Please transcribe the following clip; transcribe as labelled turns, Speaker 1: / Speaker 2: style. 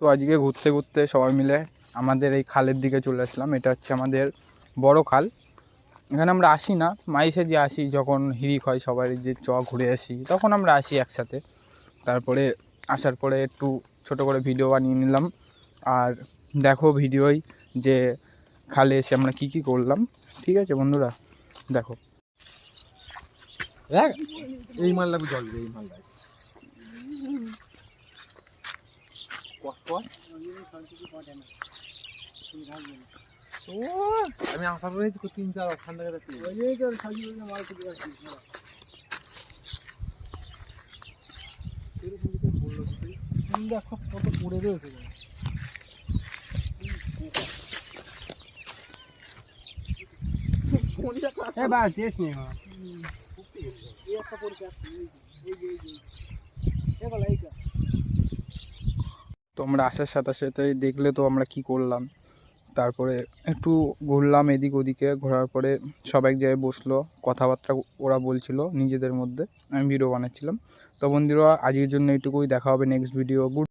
Speaker 1: তো আজকে ঘুরতে ঘুরতে সবাই মিলে আমাদের এই খালের দিকে চলে আসলাম। এটা হচ্ছে আমাদের বড় খাল। এখানে আমরা আসি না মাইসে যে আসি, যখন হিরিক হয় সবাই যে চ ঘুরে আসি, তখন আমরা আসি একসাথে। তারপরে আসার পরে একটু ছোট করে ভিডিও বানিয়ে নিলাম। আর দেখো ভিডিওই যে খালে এসে আমরা কী কী করলাম। ঠিক আছে বন্ধুরা, দেখো।
Speaker 2: দেখ, এই মাল জল এই মাল আমি আশা করি তিন চার ঠান্ডা কাটাচ্ছি
Speaker 3: দেখো কত পড়ে রয়েছে
Speaker 2: বাস শেষ নেই
Speaker 3: এই একটা পড়েছে এই যে এই যে।
Speaker 1: তো আমরা আসার সাথে সাথে দেখলে তো আমরা কি করলাম। তারপরে একটু ঘুরলাম এদিক ওদিকে, ঘোরার পরে সব এক জায়গায় বসল, কথাবার্তা ওরা বলছিল নিজেদের মধ্যে। আমি ভিডিও বানাচ্ছিলাম। তো বন্ধুরা, আজকের জন্য এটুকুই, দেখা হবে নেক্সট ভিডিও গুড